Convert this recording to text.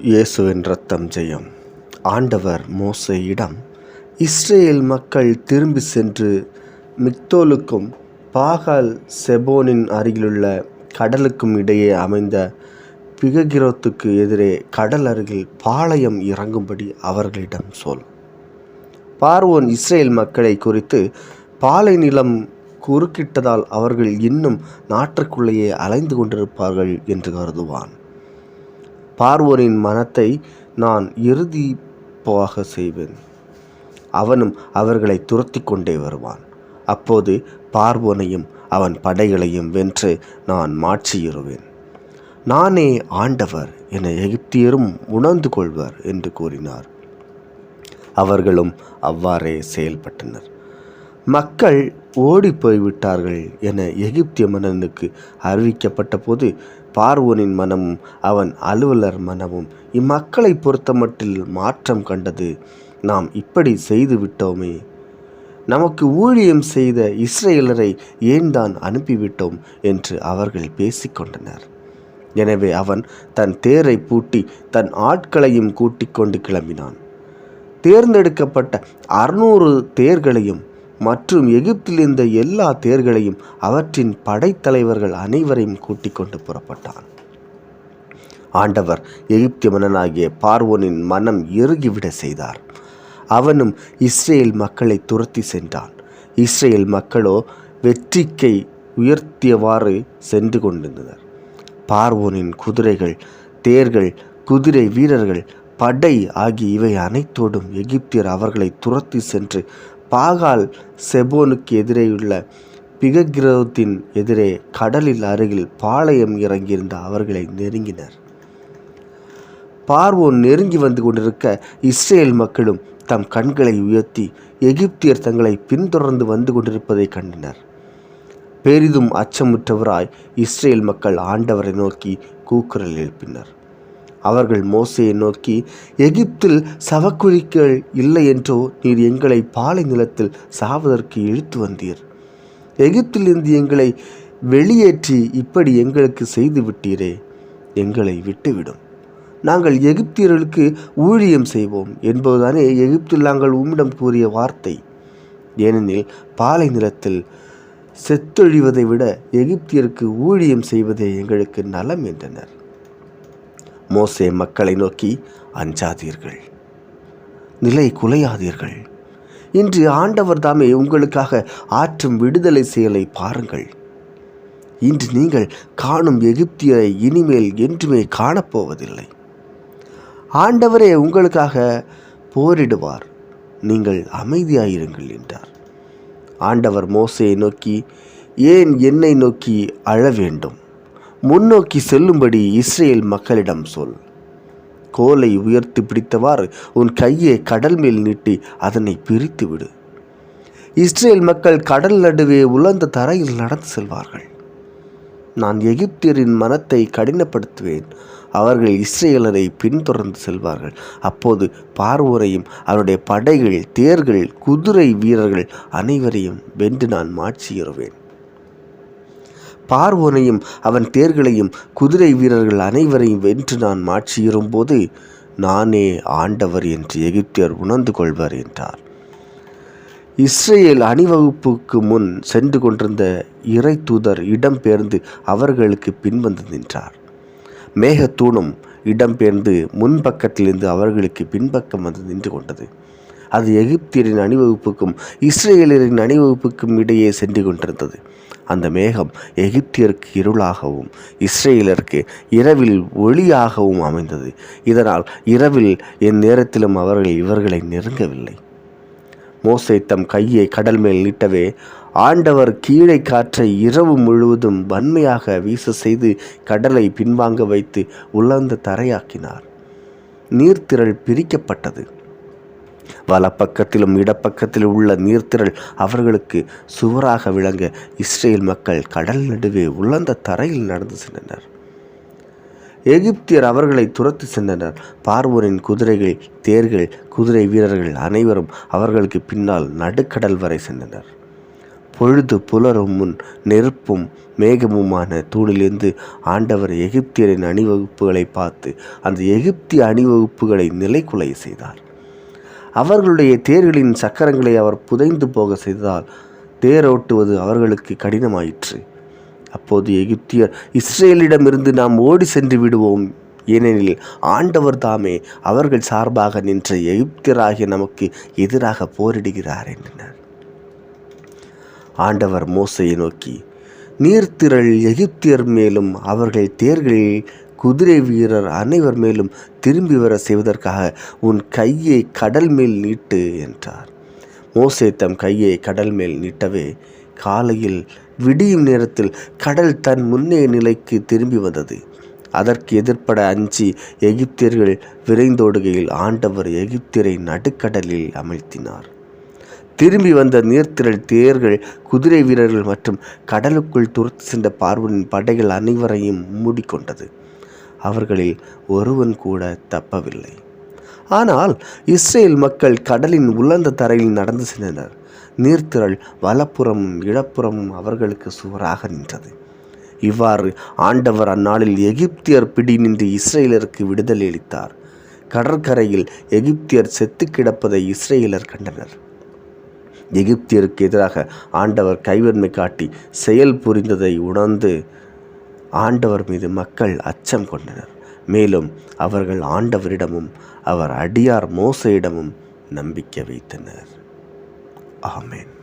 இயேசுவின் ரத்தம் ஜெயம். ஆண்டவர் மோசையிடம் இஸ்ரேல் மக்கள் திரும்பி சென்று மிக்தோலுக்கும் பாகால் செபோனின் அருகிலுள்ள கடலுக்கும் இடையே அமைந்த பிககிரோத்துக்கு எதிரே கடல் அருகில் பாளையம் இறங்கும்படி அவர்களிடம் சொல். பார்வோன் இஸ்ரேல் மக்களை குறித்து பாலை நிலம் குறுக்கிட்டதால் அவர்கள் இன்னும் நாட்டுக்குள்ளேயே அலைந்து கொண்டிருப்பார்கள் என்று கருதுவான். பார்வோனின் மனத்தை நான் இறுதி போக செய்வேன். அவனும் அவர்களை துரத்தி கொண்டே வருவான். அப்போது பார்வோனையும் அவன் படைகளையும் வென்று நான் மாற்றியிருவேன் நானே ஆண்டவர் என எகிப்தியரும் உணர்ந்து கொள்வர் என்று கூறினார். அவர்களும் அவ்வாறே செயல்பட்டனர். மக்கள் ஓடி போய்விட்டார்கள் என எகிப்திய மன்னனுக்கு அறிவிக்கப்பட்ட போது பார்வோனின் மனமும் அவன் அலுவலர் மனமும் இம்மக்களை பொறுத்தமட்டில் மாற்றம் கண்டது. நாம் இப்படி செய்து விட்டோமே. நமக்கு ஊழியம் செய்த இஸ்ரேலரை ஏன் தான் அனுப்பிவிட்டோம்? என்று அவர்கள் பேசிக்கொண்டனர். எனவே அவன் தன் தேரை பூட்டி தன் ஆட்களையும் கூட்டிக் கொண்டு கிளம்பினான். தேர்ந்தெடுக்கப்பட்ட அறுநூறு தேர்களையும் மற்றும் எகிப்தில் இருந்த எல்லா தேர்களையும் அவற்றின் படைத்தலைவர்கள் அனைவரையும் கூட்டிக் கொண்டு புறப்பட்டான். ஆண்டவர் எகிப்திய மன்னனாகிய பார்வோனின் மனம் இறுகிவிட செய்தார். அவனும் இஸ்ரேல் மக்களை துரத்தி சென்றான். இஸ்ரேல் மக்களோ வெற்றிக்கை உயர்த்தியவாறு சென்று கொண்டிருந்தனர். பார்வோனின் குதிரைகள் தேர்கள் குதிரை வீரர்கள் படை ஆகிய இவை அனைத்தோடும் எகிப்தியர் அவர்களை துரத்தி சென்று பாகால் செபோனுக்கு எதிரேயுள்ள பிககிரகத்தின் எதிரே கடலில் அருகில் பாளையம் இறங்கியிருந்த அவர்களை நெருங்கினர். பார்வோன் நெருங்கி வந்து கொண்டிருக்க இஸ்ரேல் மக்களும் தம் கண்களை உயர்த்தி எகிப்தியர் தங்களை பின்தொடர்ந்து வந்து கொண்டிருப்பதை கண்டனர். பெரிதும் அச்சமுற்றவராய் இஸ்ரேல் மக்கள் ஆண்டவரை நோக்கி கூக்குரல் எழுப்பினர். அவர்கள் மோசையை நோக்கி எகிப்தில் சவக்குழிக்கள் இல்லை என்றோ நீர் எங்களை பாலை நிலத்தில் சாவதற்கு இழுத்து வந்தீர். எகிப்திலிருந்து எங்களை வெளியேற்றி இப்படி எங்களுக்கு செய்து விட்டீரே எங்களை விட்டுவிடும். நாங்கள் எகிப்தியர்களுக்கு ஊழியம் செய்வோம் என்பதுதானே எகிப்தில் நாங்கள் உம்மிடம் கூறிய வார்த்தை. ஏனெனில் பாலை நிலத்தில் செத்தொழிவதை விட எகிப்தியருக்கு ஊழியம் செய்வதே எங்களுக்கு நலம் என்றனர். மோசே மக்களை நோக்கி அஞ்சாதீர்கள். நிலை குலையாதீர்கள். இன்று ஆண்டவர் தாமே உங்களுக்காக ஆற்றும் விடுதலை செயலை பாருங்கள். இன்று நீங்கள் காணும் எகிப்தியரை இனிமேல் என்றுமே காணப்போவதில்லை. ஆண்டவரே உங்களுக்காக போரிடுவார். நீங்கள் அமைதியாயிருங்கள் என்றார். ஆண்டவர் மோசையை நோக்கி ஏன் என்னை நோக்கி அழ வேண்டும்? முன்னோக்கி செல்லும்படி இஸ்ரேல் மக்களிடம் சொல். கோலை உயர்த்தி பிடித்தவாறு உன் கையை கடல் மேல் நீட்டி அதனை பிரித்து விடு. இஸ்ரேல் மக்கள் கடல் நடுவே உலர்ந்த தரையில் நடந்து செல்வார்கள். நான் எகிப்தியரின் மனத்தை கடினப்படுத்துவேன். அவர்கள் இஸ்ரேலரை பின்தொடர்ந்து செல்வார்கள். அப்போது பார்வோரையும் அவருடைய படைகள் தேர்கள் குதிரை வீரர்கள் அனைவரையும் வென்று நான் மாட்சியுறுவேன். பார்வோனையும் அவன் தேர்களையும் குதிரை வீரர்கள் அனைவரையும் வென்று நான் மாட்சியுறும்போது நானே ஆண்டவர் என்று எகிப்தியர் உணர்ந்து கொள்வர் என்றார். இஸ்ரேல் அணிவகுப்புக்கு முன் சென்று கொண்டிருந்த இறை தூதர் இடம்பெயர்ந்து அவர்களுக்கு பின்வந்து நின்றார். மேகத்தூணும் இடம்பெயர்ந்து முன்பக்கத்திலிருந்து அவர்களுக்கு பின்பக்கம் வந்து நின்று கொண்டது. அது எகிப்தியரின் அணிவகுப்புக்கும் இஸ்ரேலரின் அணிவகுப்புக்கும் இடையே சென்று கொண்டிருந்தது. அந்த மேகம் எகிப்தியருக்கு இருளாகவும் இஸ்ரேலருக்கு இரவில் ஒளியாகவும் அமைந்தது. இதனால் இரவில் என் நேரத்திலும் அவர்கள் இவர்களை நெருங்கவில்லை. மோசை தம் கையை கடல் மேல் நீட்டவே ஆண்டவர் கீழே காற்றை இரவு முழுவதும் வன்மையாக வீச செய்து கடலை பின்வாங்க வைத்து உலர்ந்த தரையாக்கினார். நீர்த்திரள் பிரிக்கப்பட்டது. வலப்பக்கத்திலும் இடப்பக்கத்திலும் உள்ள நீர்த்திரள் அவர்களுக்கு சுவராக விளங்க இஸ்ரேல் மக்கள் கடல் நடுவே உலர்ந்த தரையில் நடந்து சென்றனர். எகிப்தியர் அவர்களை துரத்தி சென்றனர். பார்வோரின் குதிரைகள் தேர்கள் குதிரை வீரர்கள் அனைவரும் அவர்களுக்கு பின்னால் நடுக்கடல் வரை சென்றனர். பொழுது புலரும் முன் நெருப்பும் மேகமுமான தூணிலிருந்து ஆண்டவர் எகிப்தியரின் அணிவகுப்புகளை பார்த்து அந்த எகிப்திய அணிவகுப்புகளை நிலைக்குலை செய்தார். அவர்களுடைய தேர்களின் சக்கரங்களை அவர் புதைந்து போக செய்ததால் தேரோட்டுவது அவர்களுக்கு கடினமாயிற்று. அப்போது எகிப்தியர் இஸ்ரேலிடமிருந்து நாம் ஓடி சென்று விடுவோம். ஏனெனில் ஆண்டவர் தாமே அவர்கள் சார்பாக நின்ற எகிப்தியராகிய நமக்கு எதிராக போரிடுகிறார் என்றனர். ஆண்டவர் மோசையை நோக்கி நீர்த்திரள் எகிப்தியர் மேலும் அவர்கள் தேர்களில் குதிரை வீரர் அனைவர் மேலும் திரும்பி வர செய்வதற்காக உன் கையை கடல் மேல் நீட்டு என்றார். மோசே தம் கையை கடல் மேல் நீட்டவே காலையில் விடியும் நேரத்தில் கடல் தன் முன்னைய நிலைக்கு திரும்பி வந்தது. அதற்கு எதிர்ப்பட அஞ்சி எகிப்தியர்கள் விரைந்தோடுகையில் ஆண்டவர் எகிப்தியரை நடுக்கடலில் அமழ்த்தினார். திரும்பி வந்த நீர்த்திரள் தேர்கள் குதிரை வீரர்கள் மற்றும் கடலுக்குள் துரத்து சென்ற பார்வனின் படைகள் அனைவரையும் மூடிக்கொண்டது. அவர்களில் ஒருவன் கூட தப்பவில்லை. ஆனால் இஸ்ரேல் மக்கள் கடலின் உலர்ந்த தரையில் நடந்து சென்றனர். நீர்த்திரள் வலப்புறமும் இடப்புறமும் அவர்களுக்கு சுவராக நின்றது. இவ்வாறு ஆண்டவர் அந்நாளில் எகிப்தியர் பிடி நின்று இஸ்ரேலருக்கு விடுதலை அளித்தார். கடற்கரையில் எகிப்தியர் செத்து கிடப்பதை இஸ்ரேலர் கண்டனர். எகிப்தியருக்கு எதிராக ஆண்டவர் கைவன்மை காட்டி செயல் புரிந்ததை உணர்ந்து ஆண்டவர் மீது மக்கள் அச்சம் கொண்டனர். மேலும் அவர்கள் ஆண்டவரிடமும் அவர் அடியார் மோசையிடமும் நம்பிக்கை வைத்தனர். ஆமேன்.